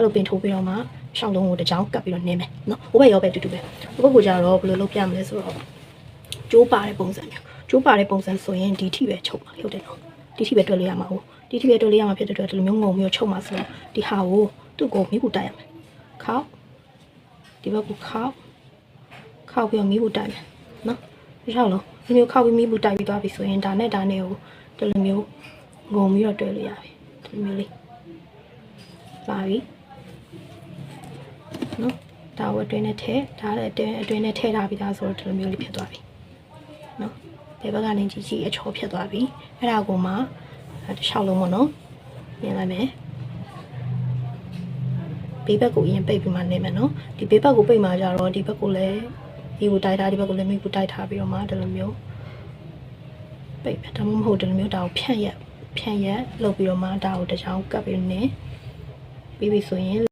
အဲ့လိုပင်ထိုးပြီးတော့မှရှောင်းလုံးကိုတစ်ကြောင်ကပ်ပြီးတော့နင်းမယ်နော်ဟိုဘက်ရောပဲတူတူပဲဟိုဘက်ကိုကြတော့ဘယ်လိုလုပ်ပြမလဲဆိုတော့ကျိုးပါတဲ့ပုံစံမျိုးကျိုးပါတဲ့ပုံစံဆိုရင်ဒီထိပဲချုပ်ပါဟုတ်တယ်နော်ဒီထိပဲတွက်လို့ရမှာဟုတ်ဒီထိပဲတွက်လို့ရမှာဖြစ်တဲ့အတွက်ဒီလိုမျိုးငုံမျိုးချုပ်မှာဆိုတော့ဒီဟာကိုသူ့ကိုမိဘူးတိုက်ရမယ်ခောက်ဒီဘက်ကိုခောက်ခောက်ပြီးတော့မိဘူးတိုက်မယ်နော်ဒီချောင်းလုံးဒီမျိုးခောက်ပြီးမိဘူးတိုက်ပြီးသွားပြီဆိုရင်ဒါနဲ့ဒါနဲ့ကိုဒီလိုမျိုးငုံပြီးတော့တွဲလို့ရပြီဒီလိုမျိုးလေးပါပြီ နော်ဒါကိုအတွင်းနဲ့ထည့်ဒါလည်းအတွင်းအတွင်းနဲ့ထည့်ထားပြီးသားဆိုတော့ဒီလိုမျိုးလေးဖြစ်သွားပြီနော်ဒီဘက်ကနေကြီးကြီးအချောဖြစ်သွားပြီအဲ့ဒါကိုမှအဲတစ်လျှောက်လုံးပေါ့နော်မြင်လိုက်မယ်ဘေးဘက်ကိုအရင်ပိတ်ပြီးမှနေမယ်နော်ဒီဘေးဘက်ကိုပိတ်မှကြတော့ဒီဘက်ကိုလည်းဒီကိုတိုက်ထားဒီဘက်ကိုလည်းမိကိုတိုက်ထားပြီးတော့မှဒီလိုမျိုးပိတ်မယ်ဒါမှမဟုတ်ဒီလိုမျိုးဒါကိုဖြန့်ရက်ဖြန့်ရက်လုပ်ပြီးတော့မှဒါကိုတစ်ချောင်းကပ်ပြီးနေပြီးပြီဆိုရင်